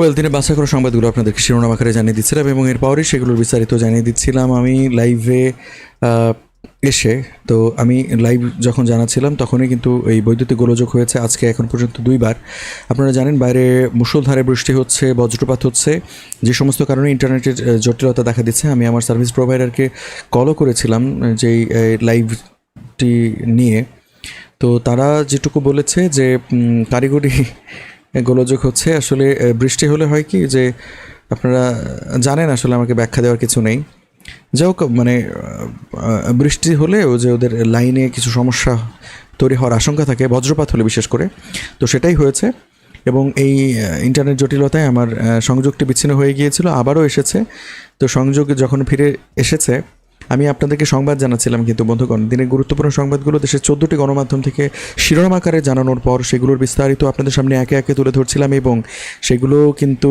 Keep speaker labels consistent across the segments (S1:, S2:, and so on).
S1: Well দিনে বাছাই করা সংবাদগুলো আপনাদেরকে শিরোনাম আকারে জানিয়ে দিচ্ছিলাম এবং এরপরই সেগুলোর বিস্তারিত জানিয়ে দিচ্ছিলাম। আমি লাইভে এসে, তো আমি লাইভ যখন জানাচ্ছিলাম তখনই কিন্তু এই বৈদ্যুতিক গোলযোগ হয়েছে। আজকে এখন পর্যন্ত দুইবার। আপনারা জানেন বাইরে মুষলধারে বৃষ্টি হচ্ছে, বজ্রপাত হচ্ছে। যে সমস্ত কারণে ইন্টারনেটের জটিলতা দেখা দিচ্ছে। আমি আমার সার্ভিস প্রোভাইডারকে কলও করেছিলাম, যেই লাইভটি নিয়ে। তো তারা যেটুকু বলেছে যে কারিগরি গোলযোগ হচ্ছে। আসলে বৃষ্টি হলে হয় কি যে, আপনারা জানেন আসলে আমাকে ব্যাখ্যা দেওয়ার কিছু নেই। যাই হোক মানে বৃষ্টি হলে ও যে ওদের লাইনে কিছু সমস্যা তৈরি হওয়ার আশঙ্কা থাকে, বজ্রপাত হলে বিশেষ করে, তো সেটাই হয়েছে। এবং এই ইন্টারনেট জটিলতায় আমার সংযোগটি বিচ্ছিন্ন হয়ে গিয়েছিল, আবারও এসেছে। তো সংযোগ যখন ফিরে এসেছে আমি আপনাদেরকে সংবাদ জানাচ্ছিলাম কিন্তু, বন্ধুগণ, দিনের গুরুত্বপূর্ণ সংবাদগুলো দেশের চোদ্দোটি গণমাধ্যম থেকে শিরোনাম আকারে জানানোর পর সেগুলোর বিস্তারিত আপনাদের সামনে একে একে তুলে ধরছিলাম এবং সেগুলো কিন্তু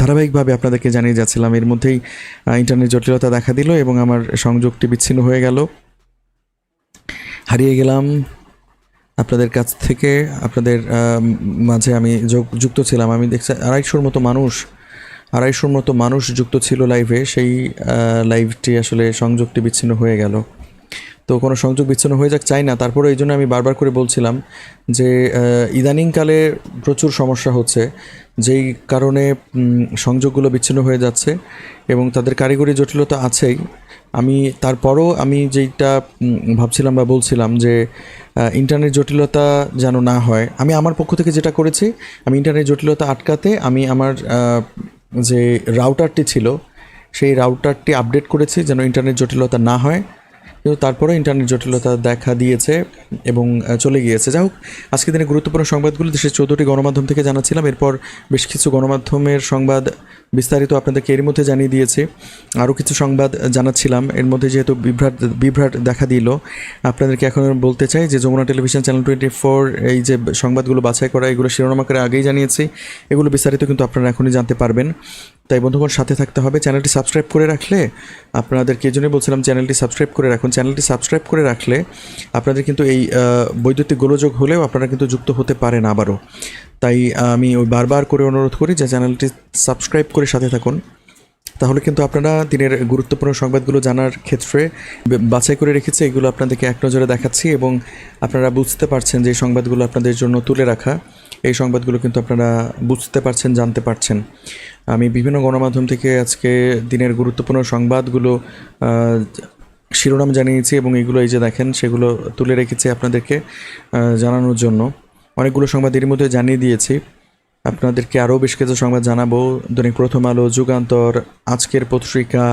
S1: ধারাবাহিকভাবে আপনাদেরকে জানিয়ে যাচ্ছিলাম। এর মধ্যেই ইন্টারনেট জটিলতা দেখা দিল এবং আমার সংযোগটি বিচ্ছিন্ন হয়ে গেল। হারিয়ে গেলাম আপনাদের কাছ থেকে, আপনাদের মাঝে আমি যুক্ত ছিলাম। আমি দেখছি আড়াইশোর মতো মানুষ আড়াইশোর মতো মানুষ যুক্ত ছিল লাইভে সেই লাইভটি আসলে সংযোগটি বিচ্ছিন্ন হয়ে গেল। তো কোনো সংযোগ বিচ্ছিন্ন হয়ে যাক, চাই না। তারপরে এই জন্য আমি বারবার করে বলছিলাম যে ইদানিংকালে প্রচুর সমস্যা হচ্ছে, যেই কারণে সংযোগগুলো বিচ্ছিন্ন হয়ে যাচ্ছে এবং তাদের কারিগরি জটিলতা আছেই। আমি, তারপরও আমি যেইটা ভাবছিলাম বা বলছিলাম যে ইন্টারনেট জটিলতা যেন না হয়, আমি আমার পক্ষ থেকে যেটা করেছি, আমি ইন্টারনেট জটিলতা আটকাতে আমি আমার যে রাউটারটি ছিল সেই রাউটারটি আপডেট করেছি যেন ইন্টারনেট জটিলতা না হয়। কিন্তু তারপরে ইন্টারনেট জটিলতা দেখা দিয়েছে এবং চলে গিয়েছে। যাই হোক আজকে দিনে গুরুত্বপূর্ণ সংবাদগুলো দেশের চৌদ্দটি গণমাধ্যম থেকে জানাচ্ছিলাম। এরপর বেশ কিছু গণমাধ্যমের সংবাদ বিস্তারিত আপনাদেরকে এর মধ্যে জানিয়ে দিয়েছে। আরও কিছু সংবাদ জানাচ্ছিলাম। এর মধ্যে যেহেতু বিভ্রাট বিভ্রাট দেখা দিল, আপনাদেরকে এখন বলতে চাই যে Jamuna television channel twenty four এই যে সংবাদগুলো বাছাই করা, এগুলো শিরোনাম আগেই জানিয়েছি। এগুলো বিস্তারিত কিন্তু আপনারা এখনই জানতে পারবেন। তাই বন্ধুগণ, সাথে থাকতে হবে। চ্যানেলটি সাবস্ক্রাইব করে রাখলে আপনাদেরকে, এই জন্যই বলছিলাম চ্যানেলটি সাবস্ক্রাইব করে রাখুন। চ্যানেলটি সাবস্ক্রাইব করে রাখলে আপনাদের কিন্তু এই বৈদ্যুতিক গোলযোগ হলেও আপনারা কিন্তু যুক্ত হতে পারেন আবারও। তাই আমি ওই বারবার করে অনুরোধ করি যে চ্যানেলটি সাবস্ক্রাইব করে সাথে থাকুন। তাহলে কিন্তু আপনারা দিনের গুরুত্বপূর্ণ সংবাদগুলো জানার ক্ষেত্রে বাছাই করে রেখেছি। এগুলো আপনাদেরকে এক নজরে দেখাচ্ছি এবং আপনারা বুঝতে পারছেন যে সংবাদগুলো আপনাদের জন্য তুলে রাখা। এই সংবাদগুলো কিন্তু আপনারা বুঝতে পারছেন, জানতে পারছেন। আমি বিভিন্ন গণমাধ্যম থেকে আজকে দিনের গুরুত্বপূর্ণ সংবাদগুলো শিরোনাম জানিয়েছি এবং এগুলো এই যে দেখেন সেগুলো তুলে রেখেছি আপনাদেরকে জানানোর জন্য। অনেকগুলো সংবাদ এর মধ্যে জানিয়ে দিয়েছি। আপনাদেরকে আরও বেশ কিছু সংবাদ জানাব। দৈনিক প্রথম আলো যুগান্তর আজকের পত্রিকা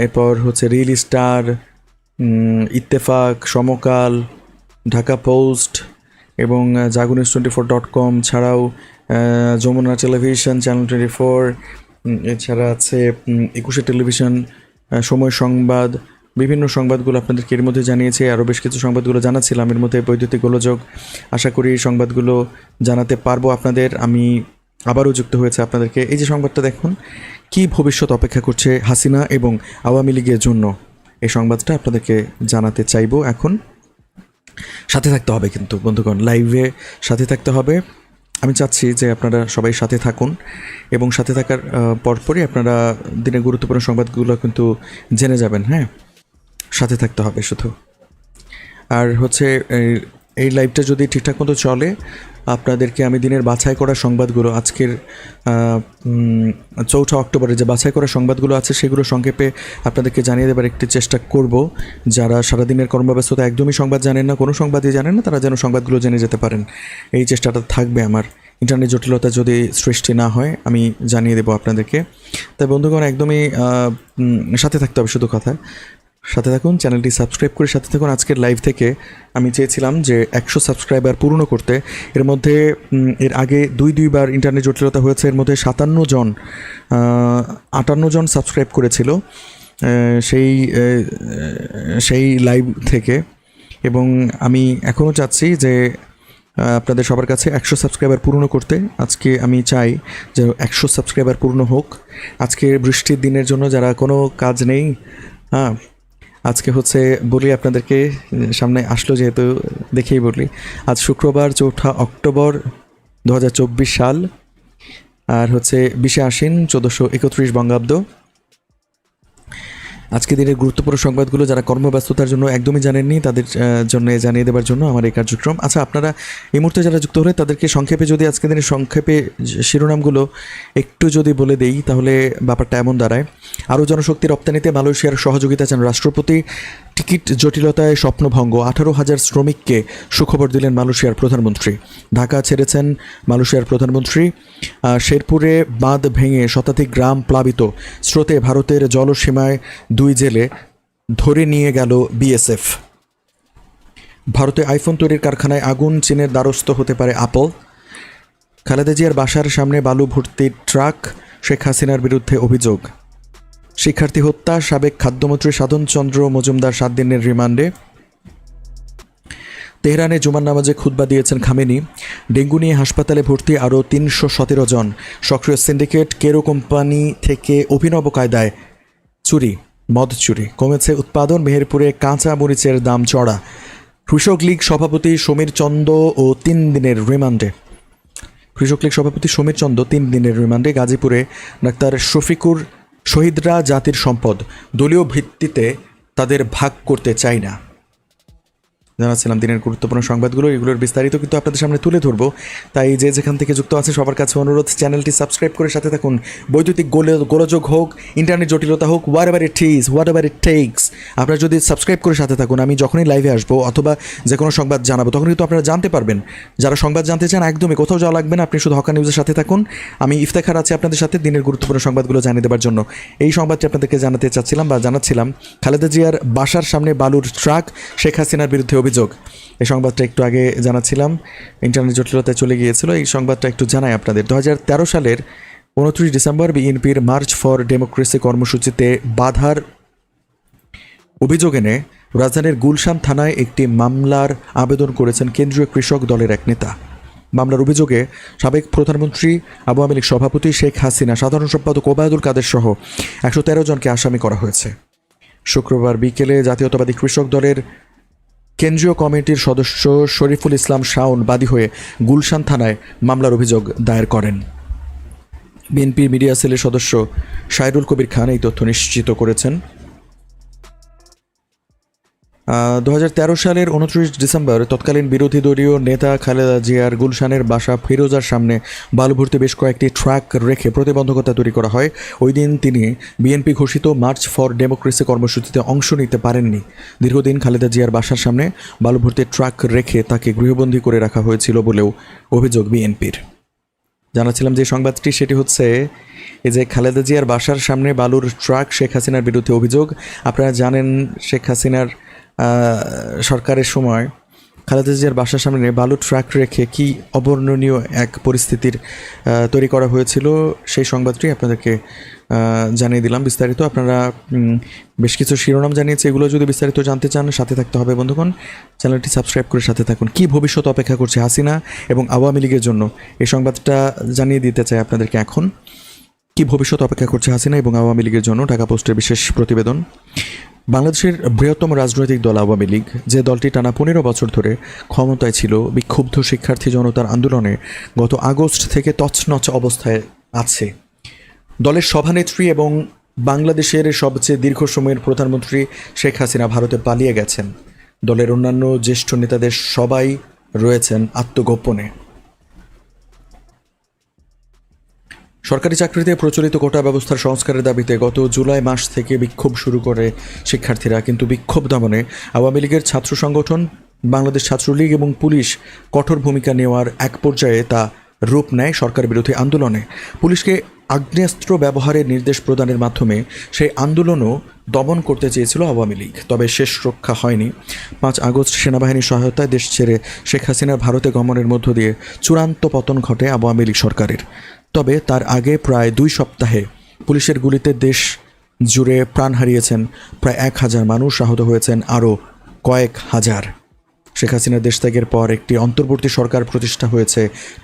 S1: এরপর হচ্ছে রিল স্টার ইত্তেফাক সমকাল ঢাকা পোস্ট এবং আহ, Jago news twenty four dot com ছাড়াও Jamuna television channel twenty four এছাড়া আছে একুশে টেলিভিশন সময় সংবাদ বিভিন্ন সংবাদগুলো আপনাদেরকে এর মধ্যে জানিয়েছি, আরও বেশ কিছু সংবাদগুলো জানাচ্ছিলাম। এর মধ্যে বৈদ্যুতিক গোলযোগ, আশা করি সংবাদগুলো জানাতে পারব আপনাদের। আমি আবারও যুক্ত হয়েছে আপনাদেরকে। এই যে সংবাদটা দেখুন, কি ভবিষ্যৎ অপেক্ষা করছে হাসিনা এবং আওয়ামী লীগের জন্য? এই সংবাদটা আপনাদেরকে জানাতে চাইব এখন। সাথে থাকতে হবে কিন্তু, বন্ধুগণ, লাইভে সাথে থাকতে হবে। আমি চাচ্ছি যে আপনারা সবাই সাথে থাকুন এবং সাথে থাকার পরপরই আপনারা দিনের গুরুত্বপূর্ণ সংবাদগুলো কিন্তু জেনে যাবেন হ্যাঁ? সাথে থাকতে হবে শুধু। আর হচ্ছে, এই- লাইভটা যদি ঠিকঠাক মতো চলে, আপনাদেরকে আমি দিনের বাছাই করা সংবাদগুলো, আজকের চৌঠা অক্টোবরে যে বাছাই করা সংবাদগুলো আছে, সেগুলো সংক্ষেপে আপনাদেরকে জানিয়ে দেবার একটি চেষ্টা করব। যারা সারাদিনের কর্মব্যস্ততা একদমই সংবাদ জানেন না, কোনো সংবাদই জানেন না, তারা যেন সংবাদগুলো জেনে যেতে পারেন। এই চেষ্টাটা থাকবে আমার। ইন্টারনেট জটিলতা যদি সৃষ্টি না হয়, আমি জানিয়ে দেবো আপনাদেরকে। তাই বন্ধুগণ, একদমই সাথে থাকতে হবে শুধু কথা। সাথে থাকুন, চ্যানেলটি সাবস্ক্রাইব করে সাথে থাকুন। আজকের লাইভ থেকে আমি চেয়েছিলাম যে একশো সাবস্ক্রাইবার পূর্ণ করতে। এর মধ্যে এর আগে দুই দুইবার ইন্টারনেট জটিলতা হয়েছে। এর মধ্যে সাতান্ন জন আটান্ন জন সাবস্ক্রাইব করেছিল সেই সেই লাইভ থেকে। এবং আমি এখনও চাচ্ছি যে আপনাদের সবার কাছে একশো সাবস্ক্রাইবার পূর্ণ করতে। আজকে আমি চাই যে একশো সাবস্ক্রাইবার পূর্ণ হোক। আজকে বৃষ্টির দিনের জন্য যারা কোনো কাজ নেই হ্যাঁ আজকে হচ্ছে বলি আপনাদেরকে, সামনে আসলো যেহেতু দেখেই বলি। আজ শুক্রবার চৌঠা অক্টোবর দু হাজার চব্বিশ সাল, আর হচ্ছে বিশে আশ্বিন চোদ্দোশো একত্রিশ বঙ্গাব্দ। আজকে দিনের গুরুত্বপূর্ণ সংবাদগুলো যারা কর্মব্যস্ততার জন্য একদমই জানেননি, তাদের জন্য জানিয়ে দেওয়ার জন্য আমার এই কার্যক্রম। আচ্ছা আপনারা এই মুহূর্তে যারা যুক্ত হলে তাদেরকে সংক্ষেপে যদি আজকে দিনের সংক্ষেপে শিরোনামগুলো একটু যদি বলে দেই, তাহলে ব্যাপারটা এমন দাঁড়ায়। আরও জনশক্তি রপ্তানিতে মালয়েশিয়ার সহযোগিতা চান রাষ্ট্রপতি। টিকিট জটিলতায় স্বপ্নভঙ্গ। আঠারো হাজার শ্রমিককে সুখবর দিলেন মালয়েশিয়ার প্রধানমন্ত্রী। ঢাকা ছেড়েছেন মালয়েশিয়ার প্রধানমন্ত্রী। শেরপুরে বাঁধ ভেঙে শতাধিক গ্রাম প্লাবিত। স্রোতে ভারতের জলসীমায় দুই জেলে ধরে নিয়ে গেল বিএসএফ। ভারতে আইফোন তৈরির কারখানায় আগুন চীনের দ্বারস্থ হতে পারে আপল। খালেদা জিয়ার বাসার সামনে বালু ভর্তির ট্রাক শেখ হাসিনার বিরুদ্ধে অভিযোগ। শিক্ষার্থী হত্যা, সাবেক খাদ্যমন্ত্রী সাধন চন্দ্র মজুমদার সাত দিনের রিমান্ডে। তেহরানে জুমার নামাজে খুতবা দিয়েছেন খামেনি। ডেঙ্গু নিয়ে হাসপাতালে ভর্তি আরও তিনশো সতেরো জন। সক্রিয় সিন্ডিকেট কেরো কোম্পানি থেকে অভিনব কায়দায় চুরি, মদ চুরি। কমেছে উৎপাদন, মেহেরপুরে কাঁচা মরিচের দাম চড়া। কৃষক লীগ সভাপতি সমীর চন্দ ও তিন দিনের রিমান্ডে। কৃষক লীগ সভাপতি সমীর চন্দ তিন দিনের রিমান্ডে গাজীপুরে ডাক্তার শফিকুর শহীদরা জাতির সম্পদ দলীয় ভিত্তিতে তাদের ভাগ করতে চায় না। জানাচ্ছিলাম দিনের গুরুত্বপূর্ণ সংবাদগুলো, এগুলোর বিস্তারিত কিন্তু আপনাদের সামনে তুলে ধরবো। তাই যে যেখান থেকে যুক্ত আছে সবার কাছে অনুরোধ, চ্যানেলটি সাবস্ক্রাইব করে সাথে থাকুন। বৈদ্যুতিক গোলে, গোলযোগ হোক, ইন্টারনেট জটিলতা হোক whatever it is whatever it takes আপনারা যদি সাবস্ক্রাইব করে সাথে থাকুন, আমি যখনই লাইভে আসব অথবা যে কোনো সংবাদ জানাব তখন কিন্তু আপনারা জানতে পারবেন। যারা সংবাদ জানতে চান, একদমই কোথাও যাওয়া লাগবে না, আপনি শুধু হকা নিউজের সাথে থাকুন। আমি ইফতেখার আছে আপনাদের সাথে দিনের গুরুত্বপূর্ণ সংবাদগুলো জানিয়ে দেওয়ার জন্য। এই সংবাদটি আপনাদেরকে জানাতে চাচ্ছিলাম বা জানাচ্ছিলাম খালেদা জিয়ার বাসার সামনে বালুর ট্রাক শেখ হাসিনার বিরুদ্ধে অভিযোগ। এই সংবাদটা একটু আগে জানাচ্ছিলাম। ইন্টারনেট জটিলতায় চলে গিয়েছিল। এই সংবাদটা একটু জানাই আপনাদের। দু সালের উনত্রিশ ডিসেম্বর বিএনপির মার্চ ফর ডেমোক্রেসি কর্মসূচিতে বাধার অভিযোগ এনে রাজধানীর গুলশান থানায় একটি মামলার আবেদন করেছেন কেন্দ্রীয় কৃষক দলের এক নেতা। মামলার অভিযোগে সাবেক প্রধানমন্ত্রী আওয়ামী লীগ সভাপতি শেখ হাসিনা, সাধারণ সম্পাদক ওবায়দুল কাদের সহ একশো তেরো জনকে আসামি করা হয়েছে। শুক্রবার বিকেলে জাতীয়তাবাদী কৃষক দলের কেন্দ্রীয় কমিটির সদস্য শরীফুল ইসলাম শাওন বাদী হয়ে গুলশান থানায় মামলার অভিযোগ দায়ের করেন। বিএনপির মিডিয়া সেলের সদস্য সাইরুল কবির খান এই তথ্য নিশ্চিত করেছেন। দু হাজার তেরো সালের উনত্রিশ ডিসেম্বর তৎকালীন বিরোধী দলীয় নেতা খালেদা জিয়ার গুলশানের বাসা ফিরোজার সামনে বালুভর্তি বেশ কয়েকটি ট্রাক রেখে প্রতিবন্ধকতা তৈরি করা হয়। ওই দিন তিনি বিএনপি ঘোষিত মার্চ ফর ডেমোক্রেসি কর্মসূচিতে অংশ নিতে পারেননি। দীর্ঘদিন খালেদা জিয়ার বাসার সামনে বালু ভর্তি ট্রাক রেখে তাকে গৃহবন্দী করে রাখা হয়েছিল বলেও অভিযোগ বিএনপির। জানাচ্ছিলাম যে সংবাদটি, সেটি হচ্ছে এই যে খালেদা জিয়ার বাসার সামনে বালুর ট্রাক শেখ হাসিনার বিরুদ্ধে অভিযোগ। আপনারা জানেন শেখ হাসিনার সরকারের সময় খালেদা জিয়ার বাসার সামনে বালুর ট্রাক রেখে কি অবর্ণনীয় এক পরিস্থিতির তৈরি করা হয়েছিল সেই সংবাদটি আপনাদেরকে জানিয়ে দিলাম বিস্তারিত। আপনারা বেশ কিছু শিরোনাম জানিয়েছে, এগুলো যদি বিস্তারিত জানতে চান, সাথে থাকতে হবে বন্ধুগণ। চ্যানেলটি সাবস্ক্রাইব করে সাথে থাকুন। কি ভবিষ্যৎ অপেক্ষা করছে হাসিনা এবং আওয়ামী লীগের জন্য? এই সংবাদটা জানিয়ে দিতে চাই আপনাদেরকে এখন। কি ভবিষ্যৎ অপেক্ষা করছে হাসিনা এবং আওয়ামী লীগের জন্য? ঢাকা পোস্টের বিশেষ প্রতিবেদন। বাংলাদেশের বৃহত্তম রাজনৈতিক দল আওয়ামী লীগ, যে দলটি টানা পনেরো বছর ধরে ক্ষমতায় ছিল, বিক্ষুব্ধ শিক্ষার্থী জনতার আন্দোলনে গত আগস্ট থেকে তছনছ অবস্থায় আছে। দলের সভানেত্রী এবং বাংলাদেশের সবচেয়ে দীর্ঘ সময়ের প্রধানমন্ত্রী শেখ হাসিনা ভারতে পালিয়ে গেছেন। দলের অন্যান্য জ্যেষ্ঠ নেতাদের সবাই রয়েছেন আত্মগোপনে। সরকারি চাকরিতে প্রচলিত কোটা ব্যবস্থার সংস্কারের দাবিতে গত জুলাই মাস থেকে বিক্ষোভ শুরু করে শিক্ষার্থীরা, কিন্তু বিক্ষোভ দমনে আওয়ামী লীগের ছাত্র সংগঠন, বাংলাদেশ ছাত্রলীগ এবং পুলিশ কঠোর ভূমিকা নেওয়ার এক পর্যায়ে তা রূপ নেয় সরকার বিরোধী আন্দোলনে। পুলিশকে আগ্নেয়াস্ত্র ব্যবহারের নির্দেশ প্রদানের মাধ্যমে সেই আন্দোলনও দমন করতে চেয়েছিল আওয়ামী লীগ। তবে শেষ রক্ষা হয়নি। পাঁচ আগস্ট সেনাবাহিনীর সহায়তায় দেশ ছেড়ে শেখ হাসিনার ভারতে গমনের মধ্য দিয়ে চূড়ান্ত পতন ঘটে আওয়ামী লীগ সরকারের। তবে তার আগে প্রায় দুই সপ্তাহে পুলিশের গুলিতে দেশ জুড়ে প্রাণ হারিয়েছেন প্রায় এক হাজার মানুষ। আহত হয়েছেন আরও কয়েক হাজার। শেখ হাসিনার দেশ ত্যাগের পর একটি অন্তর্বর্তী সরকার প্রতিষ্ঠা হয়েছে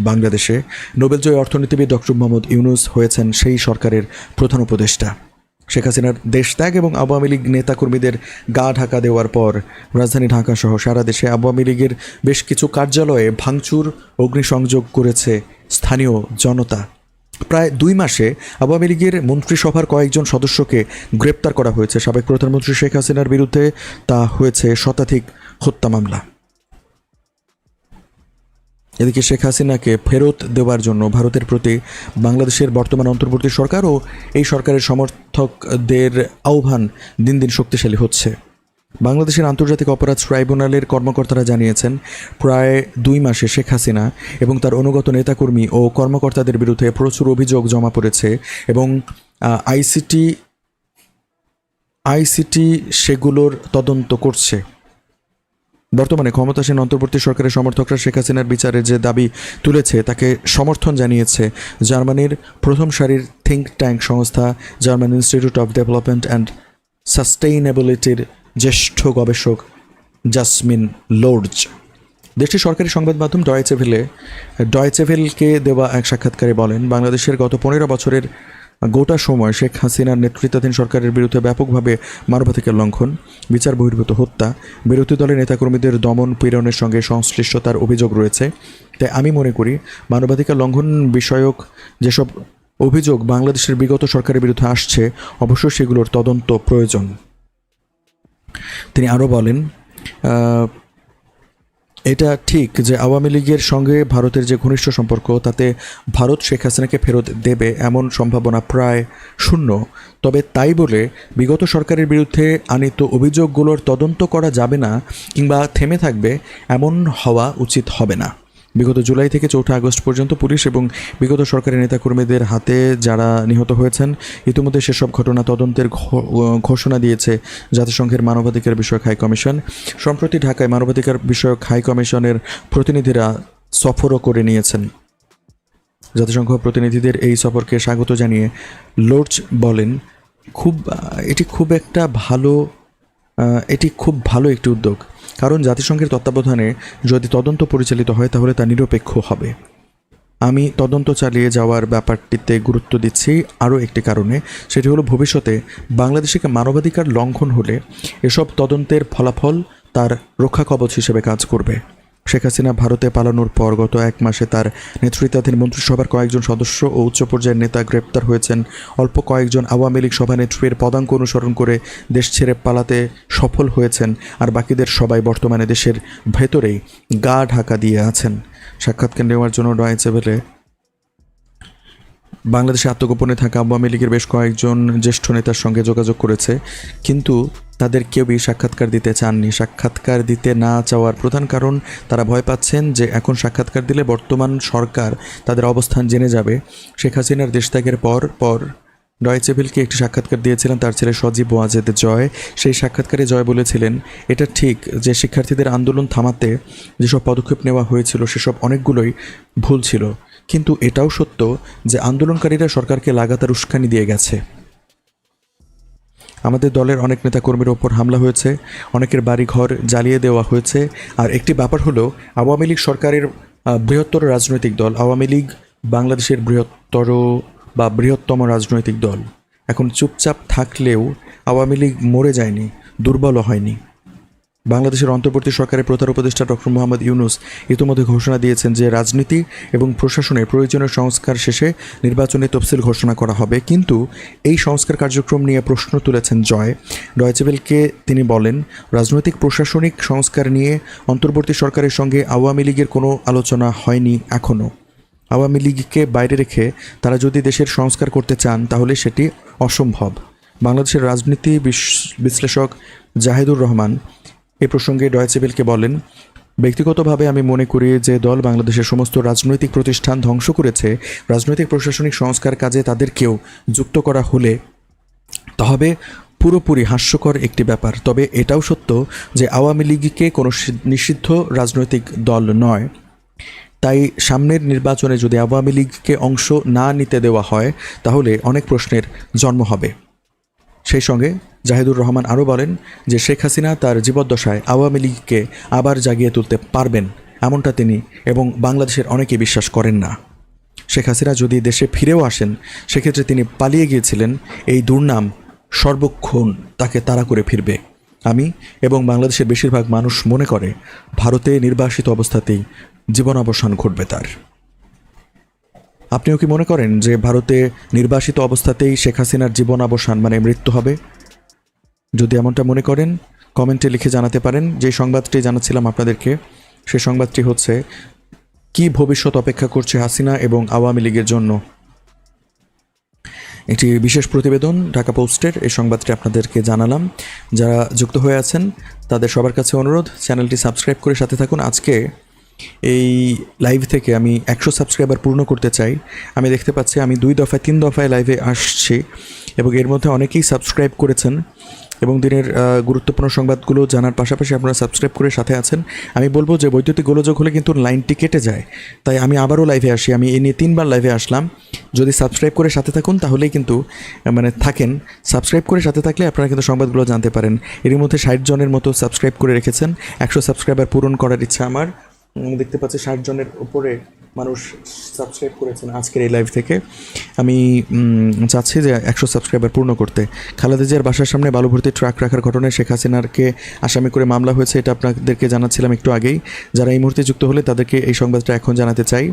S1: বাংলাদেশে। নোবেলজয়ী অর্থনীতিবিদ ডক্টর মোহাম্মদ ইউনুস হয়েছেন সেই সরকারের প্রধান উপদেষ্টা। শেখ হাসিনার দেশ ত্যাগ এবং আওয়ামী লীগ নেতাকর্মীদের গা ঢাকা দেওয়ার পর রাজধানী ঢাকা সহ সারা দেশে আওয়ামী লীগের বেশ কিছু কার্যালয়ে ভাঙচুর, অগ্নিসংযোগ করেছে স্থানীয় জনতা। প্রায় দুই মাসে আওয়ামী লীগের মন্ত্রিসভার কয়েকজন সদস্যকে গ্রেপ্তার করা হয়েছে। সাবেক প্রধানমন্ত্রী শেখ হাসিনার বিরুদ্ধে তা হয়েছে শতাধিক হত্যা মামলা। এদিকে শেখ হাসিনাকে ফেরত দেওয়ার জন্য ভারতের প্রতি বাংলাদেশের বর্তমান অন্তর্বর্তী সরকার ও এই সরকারের সমর্থকদের আহ্বান দিন দিন শক্তিশালী হচ্ছে। বাংলাদেশের আন্তর্জাতিক অপরাধ ট্রাইব্যুনালের কর্মকর্তারা জানিয়েছেন, প্রায় দুই মাসে শেখ হাসিনা এবং তার অনুগত নেতাকর্মী ও কর্মকর্তাদের বিরুদ্ধে প্রচুর অভিযোগ জমা পড়েছে এবং আইসিটি আইসিটি সেগুলোর তদন্ত করছে। বর্তমানে ক্ষমতাসীন অন্তর্বর্তী সরকারের সমর্থকরা শেখ হাসিনার বিচারের যে দাবি তুলেছে, তাকে সমর্থন জানিয়েছে জার্মানির প্রথম সারির থিঙ্ক ট্যাঙ্ক সংস্থা German institute of development and সাস্টেইনেবিলিটির জ্যেষ্ঠ গবেষক জাসমিন লোর্জ। দেশটির সরকারি সংবাদ মাধ্যম ডয়েচেভেলে ডয়েচেভেলকে দেওয়া এক সাক্ষাৎকারে বলেন, বাংলাদেশের গত পনেরো বছরের গোটা সময় শেখ হাসিনার নেতৃত্বাধীন সরকারের বিরুদ্ধে ব্যাপকভাবে মানবাধিকার লঙ্ঘন, বিচার বহির্ভূত হত্যা, বিরোধী দলের নেতাকর্মীদের দমন পীড়নের সঙ্গে সংশ্লিষ্টতার অভিযোগ রয়েছে। তাই আমি মনে করি মানবাধিকার লঙ্ঘন বিষয়ক যেসব অভিযোগ বাংলাদেশের বিগত সরকারের বিরুদ্ধে আসছে, অবশ্যই সেগুলোর তদন্ত প্রয়োজন। তিনি আরও বলেন এটা ঠিক যে আওয়ামী লীগের সঙ্গে ভারতের যে ঘনিষ্ঠ সম্পর্ক, তাতে ভারত শেখ হাসিনাকে ফেরত দেবে এমন সম্ভাবনা প্রায় শূন্য। তবে তাই বলে বিগত সরকারের বিরুদ্ধে আনিত অভিযোগগুলোর তদন্ত করা যাবে না কিংবা থেমে থাকবে এমন হওয়া উচিত হবে না। বিগত জুলাই থেকে চৌঠা আগস্ট পর্যন্ত পুলিশ এবং বিগত সরকারি নেতাকর্মীদের হাতে যারা নিহত হয়েছেন, ইতিমধ্যে সেসব ঘটনা তদন্তের ঘোষণা দিয়েছে জাতিসংঘের মানবাধিকার বিষয়ক হাই কমিশন। সম্প্রতি ঢাকায় মানবাধিকার বিষয়ক হাই কমিশনের প্রতিনিধিরা সফরও করে নিয়েছেন। জাতিসংঘ প্রতিনিধিদের এই সফরকে স্বাগত জানিয়ে লোর্জ বলেন, খুব এটি খুব একটা ভালো এটি খুব ভালো একটি উদ্যোগ। কারণ জাতিসংঘের তত্ত্বাবধানে যদি তদন্ত পরিচালিত হয়, তাহলে তা নিরপেক্ষ হবে। আমি তদন্ত চালিয়ে যাওয়ার ব্যাপারটিতে গুরুত্ব দিচ্ছি আরও একটি কারণে, সেটি হলো ভবিষ্যতে বাংলাদেশে মানবাধিকার লঙ্ঘন হলে এসব তদন্তের ফলাফল তার রক্ষা কবচ হিসেবে কাজ করবে। শেখ হাসিনা ভারতে পালানোর পর গত এক মাসে তার নেতৃত্বাধীন মন্ত্রিসভার কয়েকজন সদস্য ও উচ্চ পর্যায়ের নেতা গ্রেপ্তার হয়েছেন। অল্প কয়েকজন আওয়ামী লীগ সভানেত্রীর পদাঙ্ক অনুসরণ করে দেশ ছেড়ে পালাতে সফল হয়েছেন আর বাকিদের সবাই বর্তমানে দেশের ভেতরেই গা ঢাকা দিয়ে আছেন। সাক্ষাৎকার নেওয়ার জন্য ডয়েচেভেলে বাংলাদেশে আত্মগোপনে থাকা আওয়ামী লীগের বেশ কয়েকজন জ্যেষ্ঠ নেতার সঙ্গে যোগাযোগ করেছে, কিন্তু তাদের কেউই সাক্ষাৎকার দিতে চাননি। সাক্ষাৎকার দিতে না চাওয়ার প্রধান কারণ তারা ভয় পাচ্ছেন যে এখন সাক্ষাৎকার দিলে বর্তমান সরকার তাদের অবস্থান জেনে যাবে। শেখ হাসিনার দেশত্যাগের পর পর ডয়েচেভিলকে একটি সাক্ষাৎকার দিয়েছিলেন তার ছেলে সজীব ওয়াজেদ জয়। সেই সাক্ষাৎকারে জয় বলেছিলেন, এটা ঠিক যে শিক্ষার্থীদের আন্দোলন থামাতে যেসব পদক্ষেপ নেওয়া হয়েছিল, সেসব অনেকগুলোই ভুল ছিল। কিন্তু এটাও সত্য যে আন্দোলনকারীরা সরকারকে লাগাতার উস্কানি দিয়ে গেছে। আমাদের দলের অনেক নেতাকর্মীর ওপর হামলা হয়েছে, অনেকের বাড়ি ঘর জ্বালিয়ে দেওয়া হয়েছে, আর একটি ব্যাপার হলো, আওয়ামী লীগ সরকারের বৃহত্তর রাজনৈতিক দল, আওয়ামী লীগ বাংলাদেশের বৃহত্তর বা বৃহত্তম রাজনৈতিক দল। এখন চুপচাপ থাকলেও আওয়ামী লীগ মরে যায়নি, দুর্বলও হয়নি। বাংলাদেশের অন্তর্বর্তী সরকারের প্রধান উপদেষ্টা ডক্টর মোহাম্মদ ইউনুস ইতিমধ্যে ঘোষণা দিয়েছেন যে রাজনীতি এবং প্রশাসনে প্রয়োজনীয় সংস্কার শেষে নির্বাচনী তফসিল ঘোষণা করা হবে। কিন্তু এই সংস্কার কার্যক্রম নিয়ে প্রশ্ন তুলেছেন জয়। ডয়চেবেলকে তিনি বলেন, রাজনৈতিক, প্রশাসনিক সংস্কার নিয়ে অন্তর্বর্তী সরকারের সঙ্গে আওয়ামী লীগের কোনো আলোচনা হয়নি এখনও আওয়ামী লীগকে বাইরে রেখে তারা যদি দেশের সংস্কার করতে চান, তাহলে সেটি অসম্ভব। বাংলাদেশের রাজনীতি বিশ- বিশ্লেষক জাহিদুর রহমান এ প্রসঙ্গে ডয়েচেবেলকে বলেন, ব্যক্তিগতভাবে আমি মনে করি যে দল বাংলাদেশের সমস্ত রাজনৈতিক প্রতিষ্ঠান ধ্বংস করেছে। রাজনৈতিক প্রশাসনিক সংস্কার কাজে তাদেরকেও যুক্ত করা হলে তবে পুরোপুরি হাস্যকর একটি ব্যাপার। তবে এটাও সত্য যে আওয়ামী লীগকে কোনো নিষিদ্ধ রাজনৈতিক দল নয়। তাই সামনের নির্বাচনে যদি আওয়ামী লীগকে অংশ না নিতে দেওয়া হয়, তাহলে অনেক প্রশ্নের জন্ম হবে। সেই সঙ্গে জাহিদুর রহমান আরও বলেন যে শেখ হাসিনা তার জীবদ্দশায় আওয়ামী লীগকে আবার জাগিয়ে তুলতে পারবেন, এমনটা তিনি এবং বাংলাদেশের অনেকেই বিশ্বাস করেন না। শেখ হাসিনা যদি দেশে ফিরেও আসেন, সেক্ষেত্রে তিনি পালিয়ে গিয়েছিলেন এই দুর্নাম সর্বক্ষণ তাকে তাড়া করে ফিরবে। আমি এবং বাংলাদেশের বেশিরভাগ মানুষ মনে করে, ভারতে নির্বাসিত অবস্থাতেই জীবন অবসান ঘটবে তার। আপনিও কি মনে করেন যে ভারতে নির্বাসিত অবস্থাতেই শেখ হাসিনার জীবন অবসান মানে মৃত্যু হবে? যদি এমনটা মনে করেন, কমেন্টে লিখে জানাতে পারেন। যে সংবাদটি জানাচ্ছিলাম আপনাদেরকে, সে সংবাদটি হচ্ছে, কি ভবিষ্যৎ অপেক্ষা করছে হাসিনা এবং আওয়ামী লীগের জন্য? একটি বিশেষ প্রতিবেদন, ঢাকা পোস্টের, এই সংবাদটি আপনাদেরকে জানালাম। যারা যুক্ত হয়ে আছেন, তাদের সবার কাছে অনুরোধ, চ্যানেলটি সাবস্ক্রাইব করে সাথে থাকুন। আজকে এই লাইভ থেকে আমি একশো সাবস্ক্রাইবার পূর্ণ করতে চাই। আমি দেখতে পাচ্ছি আমি দুই দফায়, তিন দফায় লাইভে আসছি এবং এর মধ্যে অনেকেই সাবস্ক্রাইব করেছেন এবং দিনের গুরুত্বপূর্ণ সংবাদগুলো জানার পাশাপাশি আপনারা সাবস্ক্রাইব করে সাথে আছেন। আমি বলব যে বৈদ্যুতিক গোলযোগ হলে কিন্তু লাইনটি কেটে যায়, তাই আমি আবারও লাইভে আসি। আমি এই নিয়ে তিনবার লাইভে আসলাম। যদি সাবস্ক্রাইব করে সাথে থাকুন, তাহলেই কিন্তু মানে থাকেন। সাবস্ক্রাইব করে সাথে থাকলে আপনারা কিন্তু সংবাদগুলো জানতে পারেন। এর মধ্যে ষাট জনের মতো সাবস্ক্রাইব করে রেখেছেন। একশো সাবস্ক্রাইবার পূরণ করার ইচ্ছা আমার। দেখতে পাচ্ছি ষাট জনের উপরে মানুষ সাবস্ক্রাইব করেছেন আজকের এই লাইভ থেকে। আমি চাচ্ছি যে একশো সাবস্ক্রাইবার পূর্ণ করতে। খালেদা জিয়ার বাসার সামনে বালু ভর্তি ট্রাক রাখার ঘটনায় শেখ হাসিনারকে আসামি করে মামলা হয়েছে, এটা আপনাদেরকে জানাচ্ছিলাম একটু আগেই। যারা এই মুহূর্তে যুক্ত হলে তাদেরকে এই সংবাদটা এখন জানাতে চাই।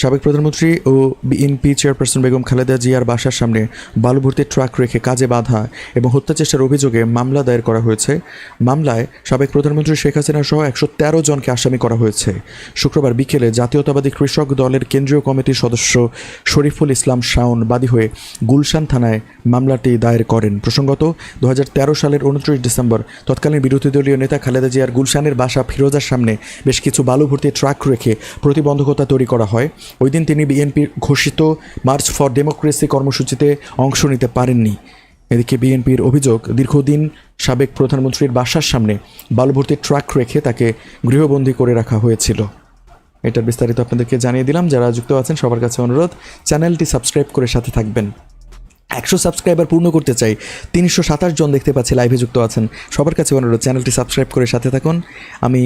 S1: সাবেক প্রধানমন্ত্রী ও বিএনপি চেয়ারপারসন বেগম খালেদা জিয়ার বাসার সামনে বালু ভর্তি ট্রাক রেখে কাজে বাধা এবং হত্যা চেষ্টার অভিযোগে মামলা দায়ের করা হয়েছে। মামলায় সাবেক প্রধানমন্ত্রী শেখ হাসিনা সহ একশো তেরো জনকে আসামি করা হয়েছে। শুক্রবার বিকেলে জাতীয়তাবাদী কৃষক দলের কেন্দ্রীয় কমিটির সদস্য শরীফুল ইসলাম শাওন বাদী হয়ে গুলশান থানায় মামলাটি দায়ের করেন। প্রসঙ্গত দু হাজার তেরো সালের উনত্রিশ ডিসেম্বর তৎকালীন বিরোধী দলীয় নেতা খালেদা জিয়ার গুলশানের বাসা ফিরোজার সামনে বেশ কিছু বালু ভর্তি ট্রাক রেখে প্রতিবন্ধকতা তৈরি করা হয়। ওই দিন তিনি বিএনপির ঘোষিত মার্চ ফর ডেমোক্রেসি কর্মসূচিতে অংশ নিতে পারেননি। এদিকে বিএনপির অভিযোগ, দীর্ঘদিন সাবেক প্রধানমন্ত্রীর বাসার সামনে বালুভর্তি ট্রাক রেখে তাকে গৃহবন্দী করে রাখা হয়েছিল। এটার বিস্তারিত আপনাদেরকে জানিয়ে দিলাম। যারা যুক্ত আছেন, সবার কাছে অনুরোধ, চ্যানেলটি সাবস্ক্রাইব করে সাথে থাকবেন। একশো সাবস্ক্রাইবার পূর্ণ করতে চাই। তিনশো সাতাশ জন দেখতে পাচ্ছি লাইভে যুক্ত আছেন। সবার কাছে অনুরোধ, চ্যানেলটি সাবস্ক্রাইব করে সাথে থাকুন। আমি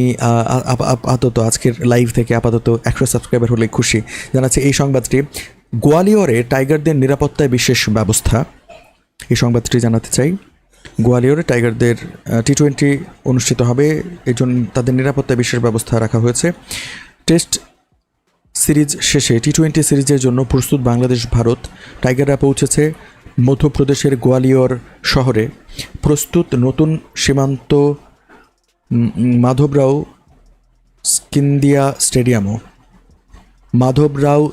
S1: আপাতত আজকের লাইভ থেকে আপাতত একশো সাবস্ক্রাইবার হলে খুশি। জানাচ্ছি এই সংবাদটি, গোয়ালিয়রে টাইগারদের নিরাপত্তায় বিশেষ ব্যবস্থা। এই সংবাদটি জানাতে চাই। গোয়ালিয়রে টাইগারদের টি টোয়েন্টি অনুষ্ঠিত হবে। এই জন্য তাদের নিরাপত্তায় বিশেষ ব্যবস্থা রাখা হয়েছে। টেস্ট সিরিজ শেষে টি টোয়েন্টি সিরিজের জন্য প্রস্তুত বাংলাদেশ ভারত টাইগাররা পৌঁছেছে। মধ্যপ্রদেশের গোয়ালিয়র শহরে প্রস্তুত নতুন সীমান্ত মাধবরাও স্কিন্দিয়া স্টেডিয়ামও। মাধবরাও